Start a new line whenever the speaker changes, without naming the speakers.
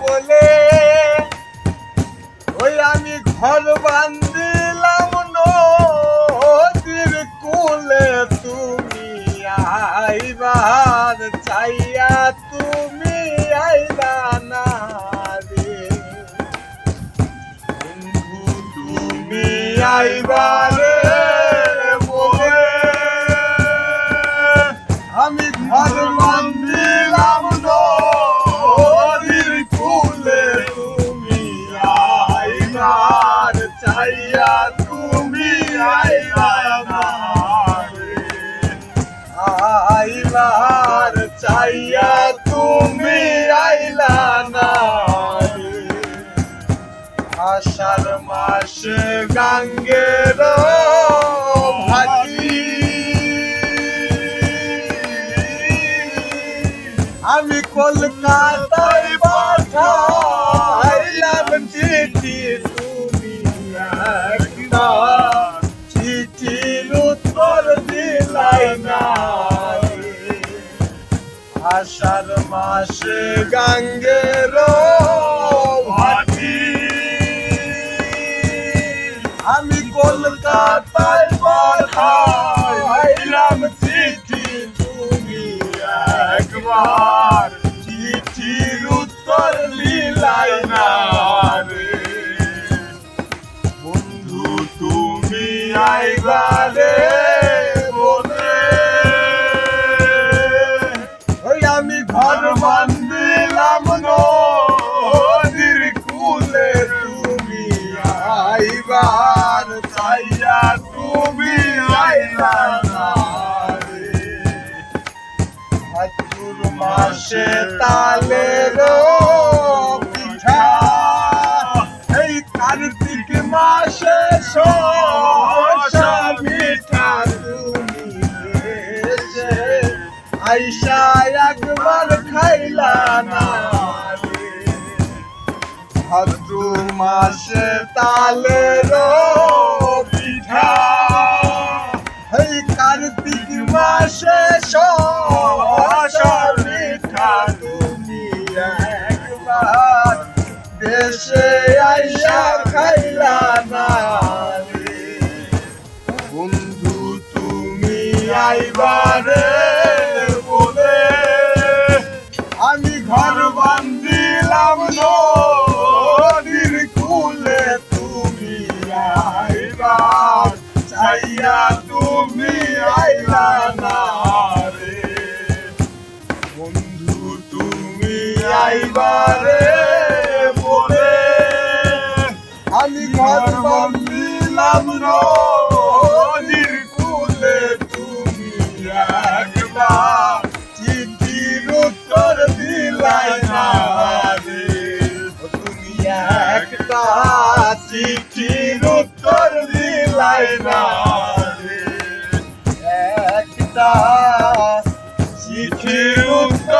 বলে ওই আমি ঘর বান্দিলাম নদীর কোলে তুমি আইলা না রে। তুমি আইবারে তুমি আইলা না। আষাঢ় মাসে গাঙ্গের ভাটি আমি কলকাতায় পাঠাইলাম চিঠি আষাঢ় মাসে গাঙ্গের আমি কলকাতায় পাঠাইলাম চিঠি তুমি একবার। চিঠির উত্তর দিলাই না বন্ধু, তুমি আইবারে চাইয়া তুমি আইলা না রে। মাসে তালের পিঠা এই কার্তিক মাসে শসা মিঠা তুমি আইসা একবার খাইলা না রে। মাসে তালের মাসে শসা তুমি একবার দেশে আইসা খাইলা না বন্ধু, তুমি আইবারে বলে আমি ঘর বান্দিলাম নদীর তুমি আইলা না রে। বন্ধু তুমি আইবারে বলে। আমি ঘর বান্দিলাম নদীর কুলে তুমি একবার চিঠির উত্তর দিলাই না রে। তুমি একটা চিঠির উত্তর দিলাই না না চিঠির উত্তর